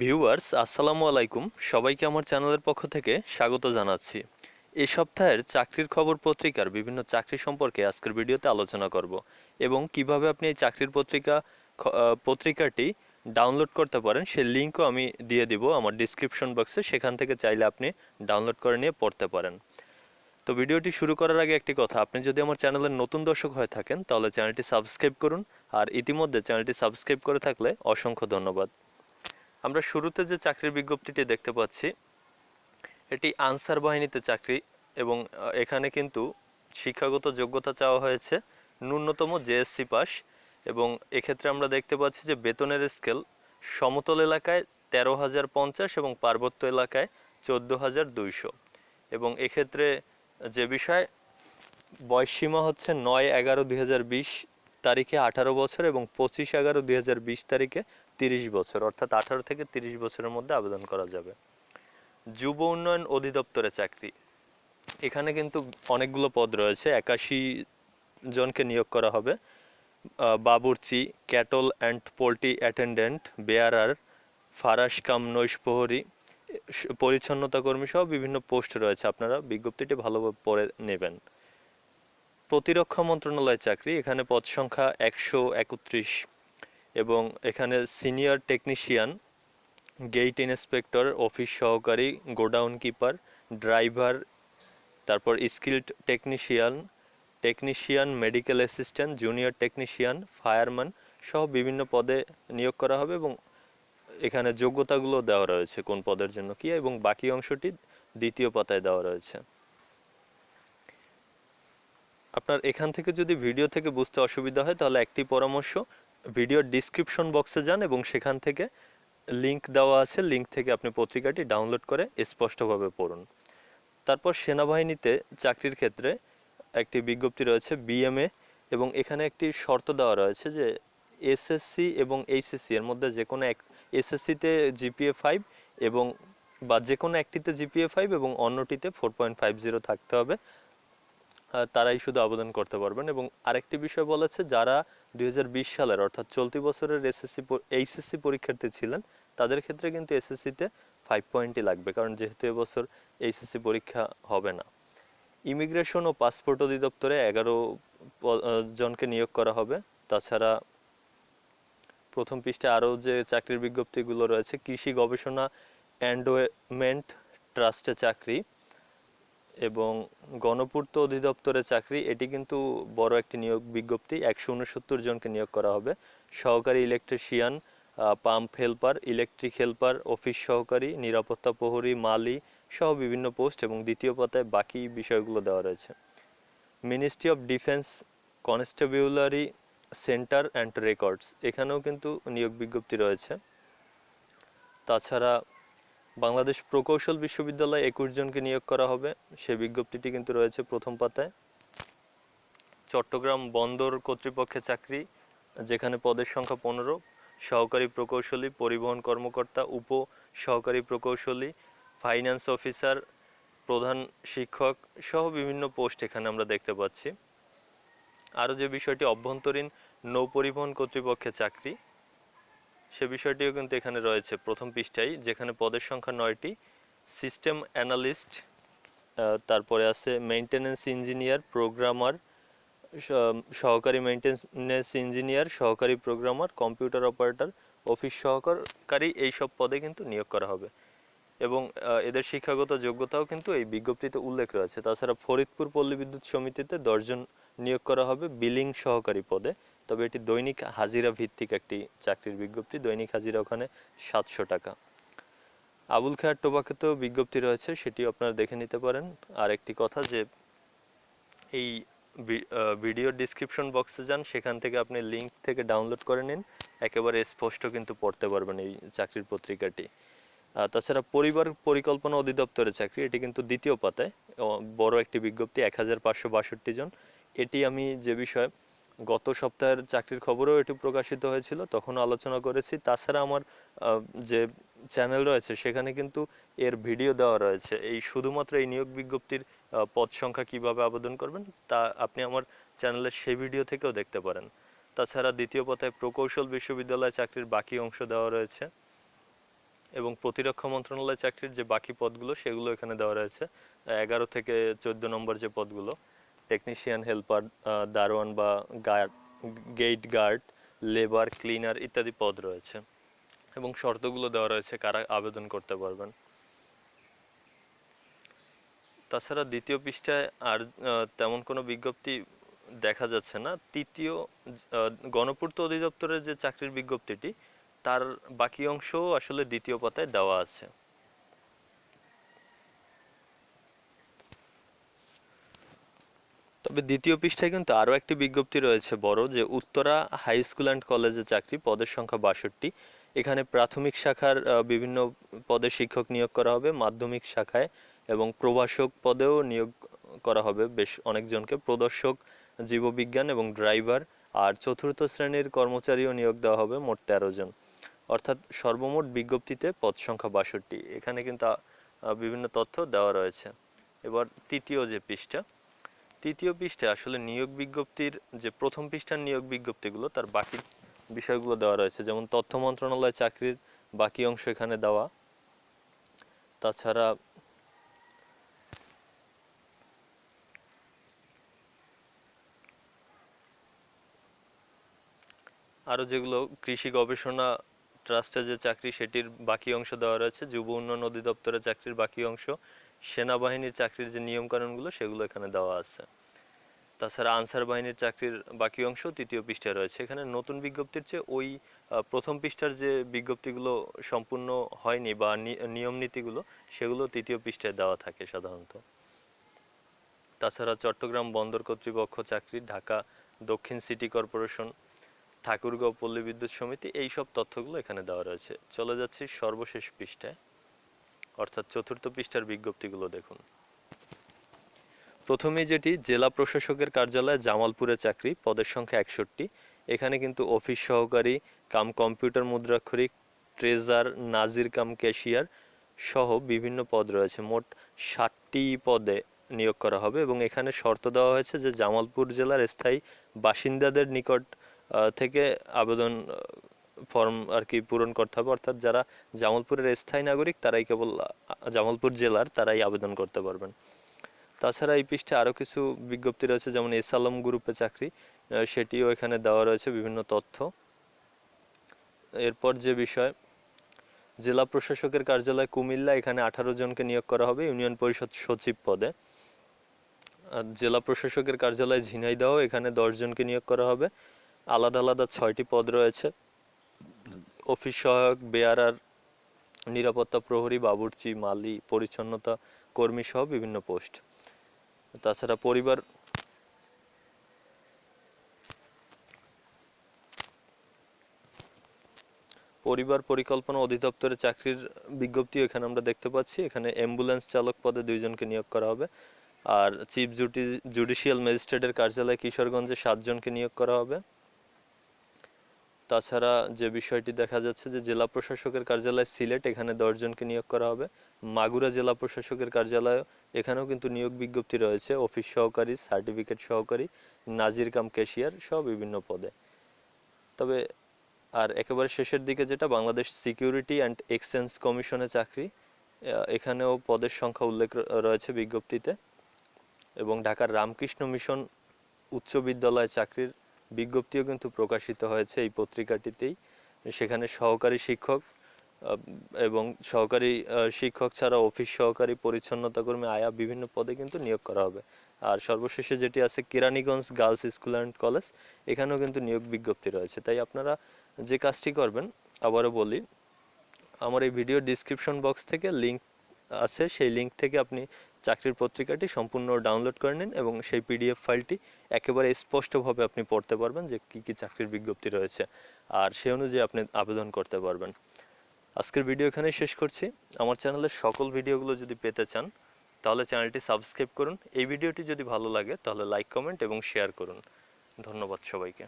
Viewers, আসসালামু আলাইকুম। সবাইকে আমার চ্যানেলের পক্ষ থেকে স্বাগত জানাচ্ছি। এই সপ্তাহের চাকরির খবর পত্রিকার বিভিন্ন চাকরি সম্পর্কে আজকের ভিডিওতে আলোচনা করব এবং কীভাবে আপনি এই চাকরির পত্রিকা পত্রিকাটি ডাউনলোড করতে পারেন সেই লিঙ্কও আমি দিয়ে দিব আমার ডিসক্রিপশন বক্সে। সেখান থেকে চাইলে আপনি ডাউনলোড করে নিয়ে পড়তে পারেন। তো ভিডিওটি শুরু করার আগে একটি কথা, আপনি যদি আমার চ্যানেলের নতুন দর্শক হয়ে থাকেন, তাহলে চ্যানেলটি সাবস্ক্রাইব করুন। আর ইতিমধ্যে চ্যানেলটি সাবস্ক্রাইব করে থাকলে অসংখ্য ধন্যবাদ। আমরা শুরুতে যে চাকরির বিজ্ঞপ্তিটি দেখতে পাচ্ছি, এটি আনসার বাহিনীতে চাকরি এবং এখানে কিন্তু শিক্ষাগত যোগ্যতা চাওয়া হয়েছে, ন্যূনতম জেএসসি পাস এবং এক্ষেত্রে আমরা দেখতে পাচ্ছি যে বেতনের স্কেল সমতল এলাকায় তেরো হাজার পঞ্চাশ এবং পার্বত্য এলাকায় চোদ্দ হাজার দুইশো। এবং এক্ষেত্রে যে বিষয়, বয়সসীমা হচ্ছে নয় এগারো দুই তারিখে আঠারো বছর এবং পঁচিশ এগারো দুই তারিখে তিরিশ বছর, অর্থাৎ আঠারো থেকে তিরিশ বছরের মধ্যে আবেদন করা যাবে। যুব উন্নয়ন অধিদপ্তরে চাকরি। এখানে কিন্তু অনেকগুলো পদ রয়েছে, একাশি জনকে নিয়োগ করা হবে। বাবুর্চি, cattle and poultry attendant, bearer, Farage cum নৈশপ্রহরী স- পরিচ্ছন্নতা কর্মী সহ বিভিন্ন পোস্ট রয়েছে। আপনারা বিজ্ঞপ্তিটি ভালোভাবে পড়ে নেবেন। প্রতিরক্ষা মন্ত্রণালয় চাকরি, এখানে পদ সংখ্যা একশো একত্রিশ। এবং এখানে senior technician gate inspector office সহকারী গোডাউন কিপার ড্রাইভার তারপর skilled technician technician medical assistant junior technician fireman সহ বিভিন্ন পদে নিয়োগ করা হবে এবং এখানে যোগ্যতাগুলো দেওয়া রয়েছে কোন পদের জন্য কি এবং বাকি অংশটি দ্বিতীয় পাতায় দেওয়া রয়েছে। আপনার এখান থেকে যদি ভিডিও থেকে বুঝতে অসুবিধা হয় তাহলে একটি পরামর্শ ভিডিওর ডিসক্রিপশন বক্সে যান এবং সেখান থেকে লিংক দেওয়া আছে। লিংক থেকে আপনি পত্রিকাটি ডাউনলোড করে স্পষ্টভাবে পড়ুন। তারপর সেনাবাহিনীতে চাকরির ক্ষেত্রে একটি বিজ্ঞপ্তি রয়েছে বিএমএ এবং এখানে একটি শর্ত দেওয়া রয়েছে যে এসএসসি এবং এইচএসসি এর মধ্যে যে কোনো এক এসএসসিতে জিপিএ ফাইভ এবং বা যে কোনো একটিতে জিপিএ ফাইভ এবং অন্যটিতে ফোর পয়েন্ট ফাইভ জিরো থাকতে হবে। তারাই শুধু আবেদন করতে পারবেন। এবং আরেকটি বিষয় বলেছে, যারা দুই হাজার বিশ সালের, অর্থাৎ চলতি বছরের এসএসসি এইচএসসি পরীক্ষার্থী ছিলেন, তাদের ক্ষেত্রে কিন্তু এসএসসিতে ফাইভ পয়েন্টই লাগবে, কারণ যেহেতু এবছর এইচএসসি পরীক্ষা হবে না। ইমিগ্রেশন ও পাসপোর্ট অধিদপ্তরে এগারো জনকে নিয়োগ করা হবে। তাছাড়া প্রথম পৃষ্ঠে আরও যে চাকরির বিজ্ঞপ্তিগুলো রয়েছে, কৃষি গবেষণা অ্যান্ডোমেন্ট ট্রাস্টে চাকরি। এবং গণপূর্ত অধিদপ্তরে চাকরি, এটি কিন্তু বড় একটি নিয়োগ বিজ্ঞপ্তি। একশো উনসত্তর জনকে নিয়োগ করা হবে। সহকারী electrician pump helper, electric helper, office সহকারী, নিরাপত্তা প্রহরী, মালি সহ বিভিন্ন পোস্ট এবং দ্বিতীয় পাতায় বাকি বিষয়গুলো দেওয়া রয়েছে। Ministry of defence constabulary centre and records, এখানেও কিন্তু নিয়োগ বিজ্ঞপ্তি রয়েছে। তাছাড়া বাংলাদেশ প্রকৌশল বিশ্ববিদ্যালয়ে একুশ জনকে নিয়োগ করা হবে। সে বিজ্ঞপ্তিটি কিন্তু রয়েছে প্রথম পাতায়। চট্টগ্রাম বন্দর কর্তৃপক্ষে চাকরি, যেখানে পদের সংখ্যা পনেরো। সহকারী প্রকৌশলী, পরিবহন কর্মকর্তা উপ সহকারী প্রকৌশলী, ফাইন্যান্স অফিসার, প্রধান শিক্ষক সহ বিভিন্ন পোস্ট এখানে আমরা দেখতে পাচ্ছি। আরও যে বিষয়টি, অভ্যন্তরীণ নৌ পরিবহন কর্তৃপক্ষে চাকরি সে বিষয়টিও কিন্তু এখানে রয়েছে। প্রথম পৃষ্ঠায়, যেখানে পদের সংখ্যা নয়টি সিস্টেম অ্যানালিস্ট তারপরে আছে মেইনটেনেন্স ইঞ্জিনিয়ার প্রোগ্রামার সহকারী মেইনটেনেন্স ইঞ্জিনিয়ার সহকারী প্রোগ্রামার কম্পিউটার অপারেটর অফিস সহকারী, এই সব পদে কিন্তু নিয়োগ করা হবে। এবং এদের শিক্ষাগত যোগ্যতাও কিন্তু এই বিজ্ঞপ্তিতে উল্লেখ রয়েছে। তাছাড়া ফরিদপুর পল্লী বিদ্যুৎ সমিতিতে দশজন নিয়োগ করা হবে, বিলিং সহকারী পদে। তবে এটি দৈনিক হাজিরা ভিত্তিক একটি চাকরির বিজ্ঞপ্তি। দৈনিক হাজিরা ওখানে সাতশো টাকা। আবুল খায়ের টোবাকেতেও বিজ্ঞপ্তি রয়েছে সেটিও আপনারা দেখে নিতে পারেন। আর একটি কথা যে এই ভি- আহ, ভিডিওর ডিসক্রিপশন বক্সে যান সেখান থেকে আপনি লিঙ্ক থেকে ডাউনলোড করে নিন। একেবারে স্পষ্ট কিন্তু পড়তে পারবেন এই চাকরির পত্রিকাটি। তাছাড়া পরিবার পরিকল্পনা অধিদপ্তরে চাকরি এটি কিন্তু দ্বিতীয় পাতায়। বড় একটি বিজ্ঞপ্তি এক হাজার পাঁচশো বাষট্টি জন। এটি আমি যে বিষয় গত সপ্তাহের চাকরির খবরেও এটি প্রকাশিত হয়েছিল তখন আলোচনা করেছি। তাছাড়া আমার যে চ্যানেল রয়েছে, সেখানে কিন্তু এর ভিডিও দেওয়া রয়েছে। এই শুধুমাত্র এই নিয়োগ বিজ্ঞপ্তির পদ সংখ্যা কীভাবে আবেদন করবেন, তা আপনি আমার চ্যানেলের সেই ভিডিও থেকেও দেখতে পারেন। তাছাড়া দ্বিতীয় পাতায় প্রকৌশল বিশ্ববিদ্যালয় চাকরির বাকি অংশ দেওয়া রয়েছে এবং প্রতিরক্ষা মন্ত্রণালয় চাকরির যে বাকি পদগুলো, সেগুলো এখানে দেওয়া রয়েছে। এগারো থেকে চোদ্দ নম্বর যে পদগুলো টেকনিশিয়ান হেল্পার দারোয়ান বা guard gate guard labour cleaner ইত্যাদি পদ রয়েছে। এবং শর্তগুলো দেওয়া রয়েছে কারা আবেদন করতে পারবেন। তাছাড়া দ্বিতীয় পৃষ্ঠায় আর তেমন কোনো বিজ্ঞপ্তি দেখা যাচ্ছে না। তৃতীয় গণপূর্ত অধিদপ্তরের যে চাকরির বিজ্ঞপ্তিটি, তার বাকি অংশও আসলে দ্বিতীয় পাতায় দেওয়া আছে। তবে দ্বিতীয় পৃষ্ঠায় কিন্তু আরও একটি বিজ্ঞপ্তি রয়েছে বড়, যে উত্তরা হাই স্কুল অ্যান্ড কলেজে চাকরি, পদের সংখ্যা বাষট্টি। এখানে প্রাথমিক শাখার বিভিন্ন পদে শিক্ষক নিয়োগ করা হবে, মাধ্যমিক শাখায় এবং প্রভাষক পদেও নিয়োগ করা হবে। বেশ অনেকজনকে, প্রদর্শক, জীববিজ্ঞান এবং ড্রাইভার, আর চতুর্থ শ্রেণির কর্মচারীও নিয়োগ দেওয়া হবে, মোট তেরো জন। অর্থাৎ সর্বমোট বিজ্ঞপ্তিতে পদ সংখ্যা বাষট্টি। এখানে কিন্তু বিভিন্ন তথ্য দেওয়া রয়েছে। এবার তৃতীয় যে পৃষ্ঠা তৃতীয় পৃষ্ঠায় আসলে নিয়োগ বিজ্ঞপ্তির যে প্রথম পৃষ্ঠার নিয়োগ বিজ্ঞপ্তিগুলো, তার বাকি বিষয়গুলো দেওয়া রয়েছে। যেমন তথ্য মন্ত্রণালয় চাকরির বাকি অংশ এখানে দেওয়া। তাছাড়া আরও যেগুলো কৃষি গবেষণা ট্রাস্টে যে চাকরি, সেটির বাকি অংশ দেওয়া রয়েছে। যুব উন্নয়ন অধিদপ্তরের চাকরির বাকি অংশ। সেনাবাহিনীর চাকরির যে নিয়মকানুনগুলো, সেগুলো এখানে দেওয়া আছে। তাছাড়া আনসার বাহিনীর চাকরির বাকি অংশ তৃতীয় পৃষ্ঠায় রয়েছে। এখানে নতুন বিজ্ঞপ্তির চেয়ে ওই প্রথম পৃষ্ঠার যে বিজ্ঞপ্তিগুলো সম্পূর্ণ হয়নি বা নিয়ম নীতিগুলো সেগুলো তৃতীয় পৃষ্ঠায় দেওয়া থাকে সাধারণত। তাছাড়া চট্টগ্রাম বন্দর কর্তৃপক্ষ চাকরি, ঢাকা দক্ষিণ সিটি কর্পোরেশন, ঠাকুরগাঁও পল্লী বিদ্যুৎ সমিতি এই সব তথ্যগুলো এখানে দেওয়া রয়েছে। চলে যাচ্ছি সর্বশেষ পৃষ্ঠায়। অর্থাৎ চতুর্থ পৃষ্ঠার বিজ্ঞপ্তিগুলো দেখুন। প্রথমেই যেটি, জেলা প্রশাসকের কার্যালয় জামালপুরে চাকরি, পদের সংখ্যা একষট্টি। এখানে কিন্তু অফিস সহকারী, কাম কম্পিউটার মুদ্রাক্ষরিক, ট্রেজার, নাজির কাম ক্যাশিয়ার সহ বিভিন্ন পদ রয়েছে। মোট ষাটটি পদে নিয়োগ করা হবে এবং এখানে শর্ত দেওয়া হয়েছে যে জামালপুর জেলার স্থায়ী বাসিন্দাদের নিকট থেকে আবেদন ফর্ম আর কি পূরণ করতে হবে। অর্থাৎ যারা জামালপুরের স্থায়ী নাগরিক, তারাই কেবল জামালপুর জেলার তারাই আবেদন করতে পারবেন। তাছাড়া এই পৃষ্ঠে আরও কিছু বিজ্ঞপ্তি রয়েছে, যেমন এস আলম গ্রুপে চাকরি সেটিও এখানে দেওয়া রয়েছে বিভিন্ন তথ্য। এরপর যে বিষয়, জেলা প্রশাসকের কার্যালয় কুমিল্লা, এখানে আঠারো জনকে নিয়োগ করা হবে ইউনিয়ন পরিষদ সচিব পদে। জেলা প্রশাসকের কার্যালয় ঝিনাইদহ, এখানে দশ জনকে নিয়োগ করা হবে। আলাদা আলাদা ছয়টি পদ রয়েছে। অফিস সহায়ক বেয়ারার নিরাপত্তা প্রহরী, বাবুর্চি, মালি, পরিচ্ছন্নতা কর্মী সহ বিভিন্ন পোস্ট। তাছাড়া পরিবার পরিবার পরিকল্পনা অধিদপ্তরের চাকরির বিজ্ঞপ্তি এখানে আমরা দেখতে পাচ্ছি। এখানে অ্যাম্বুলেন্স চালক পদে দুইজনকে নিয়োগ করা হবে আর চিফ জুটি জুডিশিয়াল ম্যাজিস্ট্রেটের কার্যালয় কিশোরগঞ্জে সাতজনকে নিয়োগ করা হবে। তাছাড়া যে বিষয়টি দেখা যাচ্ছে যে জেলা প্রশাসকের কার্যালয় সিলেট, এখানে দশজনকে নিয়োগ করা হবে। মাগুরা জেলা প্রশাসকের কার্যালয়, এখানেও কিন্তু নিয়োগ বিজ্ঞপ্তি রয়েছে। অফিস সহকারী, সার্টিফিকেট সহকারী, নাজির কাম ক্যাশিয়ার সহ বিভিন্ন পদে। তবে আর একেবারে শেষের দিকে যেটা, বাংলাদেশ সিকিউরিটি অ্যান্ড এক্সচেঞ্জ কমিশনে চাকরি। এখানেও পদের সংখ্যা উল্লেখ রয়েছে বিজ্ঞপ্তিতে। এবং ঢাকার রামকৃষ্ণ মিশন উচ্চ বিদ্যালয় চাকরির বিজ্ঞপ্তিও কিন্তু প্রকাশিত হয়েছে এই পত্রিকাটিতেই। সেখানে সহকারী শিক্ষক এবং সহকারী শিক্ষক ছাড়া অফিস সহকারী পরিচ্ছন্নতা কর্মী আয়া বিভিন্ন পদে কিন্তু নিয়োগ করা হবে। আর সর্বশেষে যেটি আছে Keraniganj girls school and college, এখানেও কিন্তু নিয়োগ বিজ্ঞপ্তি রয়েছে। তাই আপনারা যে কাজটি করবেন, আবারও বলি, আমার এই ভিডিও ডিসক্রিপশন বক্স থেকে লিংক আছে, সেই লিংক থেকে আপনি চাকরির পত্রিকাটি সম্পূর্ণ ডাউনলোড করে নিন এবং সেই পিডিএফ ফাইলটি একেবারে স্পষ্টভাবে আপনি পড়তে পারবেন যে কী কী চাকরির বিজ্ঞপ্তি রয়েছে। আর সেই অনুযায়ী আপনি আবেদন করতে পারবেন। আজকের ভিডিও এখানেই শেষ করছি। আমার চ্যানেলের সকল ভিডিওগুলো যদি পেতে চান, তাহলে চ্যানেলটি সাবস্ক্রাইব করুন। এই ভিডিওটি যদি ভালো লাগে, তাহলে লাইক কমেন্ট এবং শেয়ার করুন। ধন্যবাদ সবাইকে।